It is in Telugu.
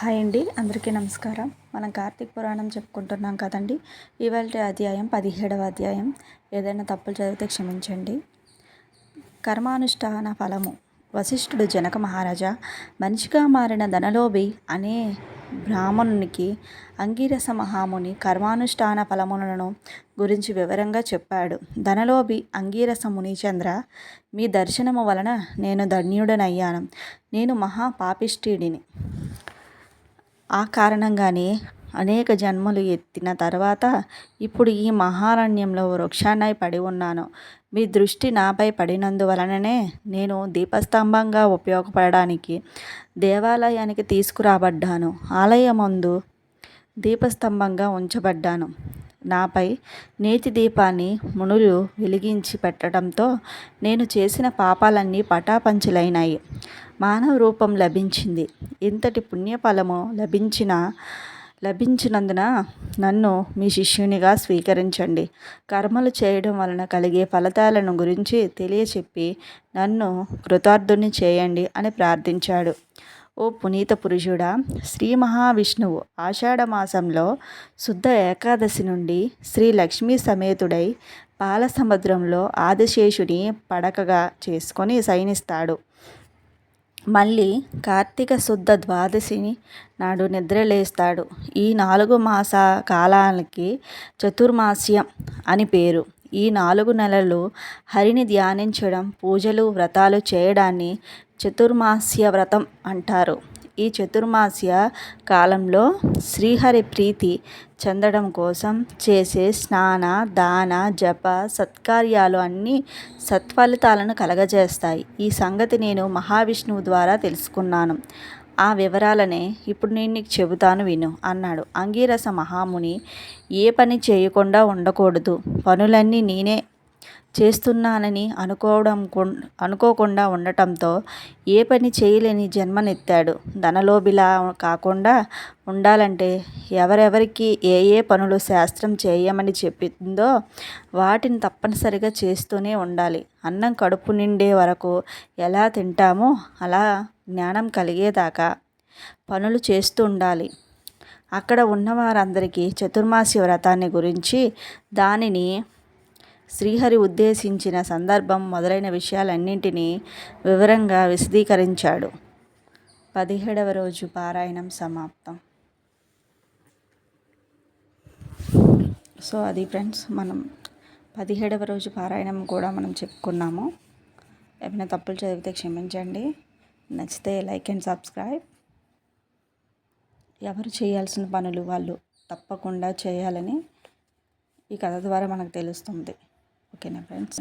హాయ్ అండి అందరికీ నమస్కారం. మనం కార్తీక పురాణం చెప్పుకుంటున్నాం కదండి. ఇవాళ అధ్యాయం పదిహేడవ అధ్యాయం. ఏదైనా తప్పులు చదివితే క్షమించండి. కర్మానుష్ఠాన ఫలము. వశిష్ఠుడు జనక మహారాజా మనిషిగా మారిన ధనలోభి అనే బ్రాహ్మణునికి అంగీరస మహాముని కర్మానుష్ఠాన ఫలములను గురించి వివరంగా చెప్పాడు. ధనలోభి అంగీరస మునిచంద్ర మీ దర్శనము వలన నేను ధన్యుడనయ్యాను. నేను మహాపాపిష్ఠీడిని ఆ కారణంగానే అనేక జన్మలు ఎత్తిన తర్వాత ఇప్పుడు ఈ మహారణ్యంలో వృక్షాన్నై పడి ఉన్నాను. మీ దృష్టి నాపై పడినందువలననే నేను దీపస్తంభంగా ఉపయోగపడడానికి దేవాలయానికి తీసుకురాబడ్డాను. ఆలయమందు దీపస్తంభంగా ఉంచబడ్డాను. నాపై నేతి దీపాన్ని మునులు వెలిగించి పెట్టడంతో నేను చేసిన పాపాలన్నీ పటాపంచలైనాయి. మానవ రూపం లభించింది. ఇంతటి పుణ్యఫలము లభించిన లభించినందున నన్ను మీ శిష్యునిగా స్వీకరించండి. కర్మలు చేయడం వలన కలిగే ఫలితాలను గురించి తెలియచెప్పి నన్ను కృతార్థుని చేయండి అని ప్రార్థించాడు. ఓ పునీత పురుషుడా శ్రీ మహావిష్ణువు ఆషాఢ మాసంలో శుద్ధ ఏకాదశి నుండి శ్రీ లక్ష్మీ సమేతుడై పాలసముద్రంలో ఆదిశేషుని పడకగా చేసుకొని శయనిస్తాడు. మళ్ళీ కార్తీక శుద్ధ ద్వాదశిని నాడు నిద్రలేస్తాడు ఈ నాలుగు మాస కాలానికి చతుర్మాస్యం అని పేరు. ఈ నాలుగు నెలలు హరిని ధ్యానించడం పూజలు వ్రతాలు చేయడాన్ని చతుర్మాస్య వ్రతం అంటారు. ఈ చతుర్మాస్య కాలంలో శ్రీహరి ప్రీతి చెందడం కోసం చేసే స్నాన దాన జప సత్కార్యాలు అన్నీ సత్ఫలితాలను కలగజేస్తాయి. ఈ సంగతి నేను మహావిష్ణువు ద్వారా తెలుసుకున్నాను. ఆ వివరాలనే ఇప్పుడు నేను నీకు చెబుతాను విను అన్నాడు. అంగీరస మహాముని ఏ పని చేయకుండా ఉండకూడదు. పనులన్నీ నేనే చేస్తున్నానని అనుకోవడం అనుకోకుండా ఉండటంతో ఏ పని చేయలేని జన్మనెత్తాడు. ధనలోభిలా కాకుండా ఉండాలంటే ఎవరెవరికి ఏ ఏ పనులు శాస్త్రం చేయమని చెప్పిందో వాటిని తప్పనిసరిగా చేస్తూనే ఉండాలి. అన్నం కడుపు నిండే వరకు ఎలా తింటామో అలా జ్ఞానం కలిగేదాకా పనులు చేస్తూ ఉండాలి. అక్కడ ఉన్నవారందరికీ చతుర్మాసి వ్రతాన్ని గురించి దానిని శ్రీహరి ఉద్దేశించిన సందర్భం మొదలైన విషయాలన్నింటినీ వివరంగా విశదీకరించాడు. పదిహేడవ రోజు పారాయణం సమాప్తం. సో అది ఫ్రెండ్స్ మనం పదిహేడవ రోజు పారాయణం కూడా మనం చెప్పుకున్నాము. ఏమైనా తప్పులు చదివితే క్షమించండి. నచ్చితే లైక్ అండ్ సబ్స్క్రైబ్. ఎవరు చేయాల్సిన పనులు వాళ్ళు తప్పకుండా చేయాలని ఈ కథ ద్వారా మనకు తెలుస్తుంది. ఓకేనా ఫ్రెండ్స్?